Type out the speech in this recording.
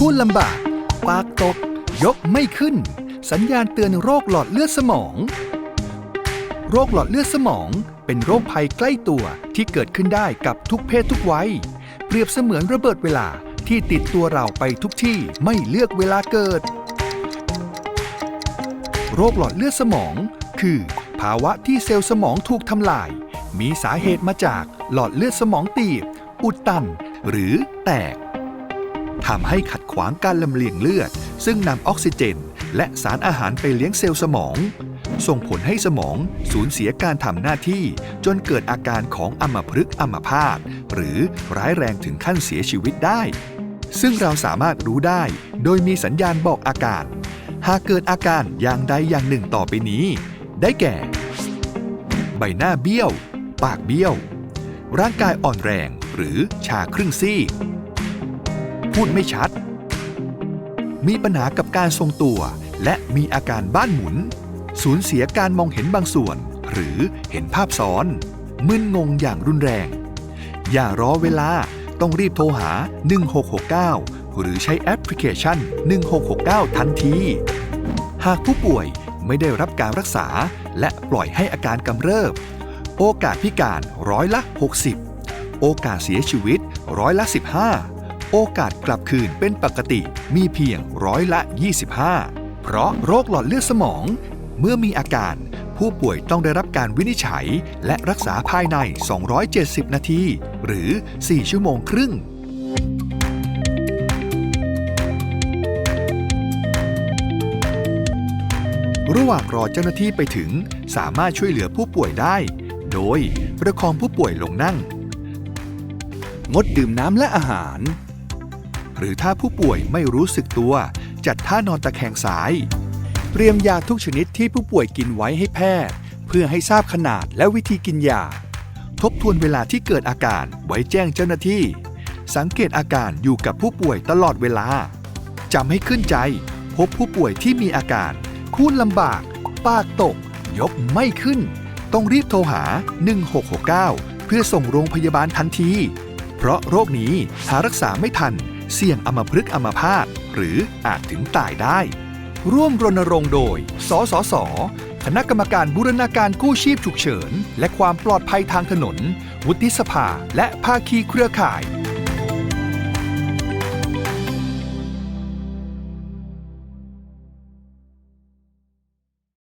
คูนลำบาก ปากตก ยกไม่ขึ้น สัญญาณเตือนโรคหลอดเลือดสมอง โรคหลอดเลือดสมอง เป็นโรคภัยใกล้ตัวที่เกิดขึ้นได้กับทุกเพศทุกวัย เปรียบเสมือนระเบิดเวลาที่ติดตัวเราไปทุกที่ไม่เลือกเวลาเกิด โรคหลอดเลือดสมอง คือ ภาวะที่เซลล์สมองถูกทำลาย มีสาเหตุมาจากหลอดเลือดสมองตีบ อุดตัน หรือแตก ทำให้ขัดขวางการลำเลียงเลือด ซึ่งนำออกซิเจน และสารอาหารไปเลี้ยงเซลล์สมอง ส่งผลให้สมองสูญเสียการทำหน้าที่ จนเกิดอาการของอัมพฤกษ์อัมพาตหรือร้ายแรงถึงขั้นเสียชีวิตได้ ซึ่งเราสามารถรู้ได้ โดยมีสัญญาณบอกอาการ หากเกิดอาการอย่างใดอย่างหนึ่งต่อไปนี้ ได้แก่ ใบหน้าเบี้ยว ปากเบี้ยว ร่างกายอ่อนแรงหรือชาครึ่งซีก พูดไม่ชัด มีปัญหากับการทรงตัว และมีอาการบ้านหมุน สูญเสียการมองเห็นบางส่วน หรือเห็นภาพซ้อน มึนงงอย่างรุนแรง อย่ารอเวลาต้องรีบโทรหา 1669 หรือใช้แอปพลิเคชัน 1669 ทันที หากผู้ป่วยไม่ได้รับการรักษา และปล่อยให้อาการกำเริบ โอกาสพิการร้อยละ 60 โอกาสเสียชีวิตร้อยละ 15 โอกาสกลับคืนเป็นปกติมีเพียงร้อยละ 25 เพราะโรคหลอดเลือดสมอง เมื่อมีอาการ ผู้ป่วยต้องได้รับการวินิจฉัย และรักษาภายใน 270 นาที หรือ 4 ชั่วโมงครึ่งระหว่างรอเจ้าหน้าที่ไปถึง สามารถช่วยเหลือผู้ป่วยได้ โดยประคองผู้ป่วยลงนั่ง งดดื่มน้ำและอาหาร หรือถ้าผู้ป่วยไม่รู้สึกตัว จัดท่านอนตะแคงซ้าย เตรียมยาทุกชนิดที่ผู้ป่วยกินไว้ให้แพทย์ เพื่อให้ทราบขนาดและวิธีกินยา ทบทวนเวลาที่เกิดอาการไว้แจ้งเจ้าหน้าที่ สังเกตอาการอยู่กับผู้ป่วยตลอดเวลาจำให้ขึ้นใจ พบผู้ป่วยที่มีอาการ คูนลำบาก ปากตก ยกไม่ขึ้น ต้องรีบโทรหา 1669 เพื่อส่งโรงพยาบาลทันที เพราะโรคนี้หารักษาไม่ทัน เสี่ยงอัมพฤกษ์อัมพาตหรืออาจถึงตายได้ ร่วมรณรงค์โดย สสส คณะกรรมการบูรณาการกู้ชีพฉุกเฉิน และความปลอดภัยทางถนน วุฒิสภา และภาคีเครือข่าย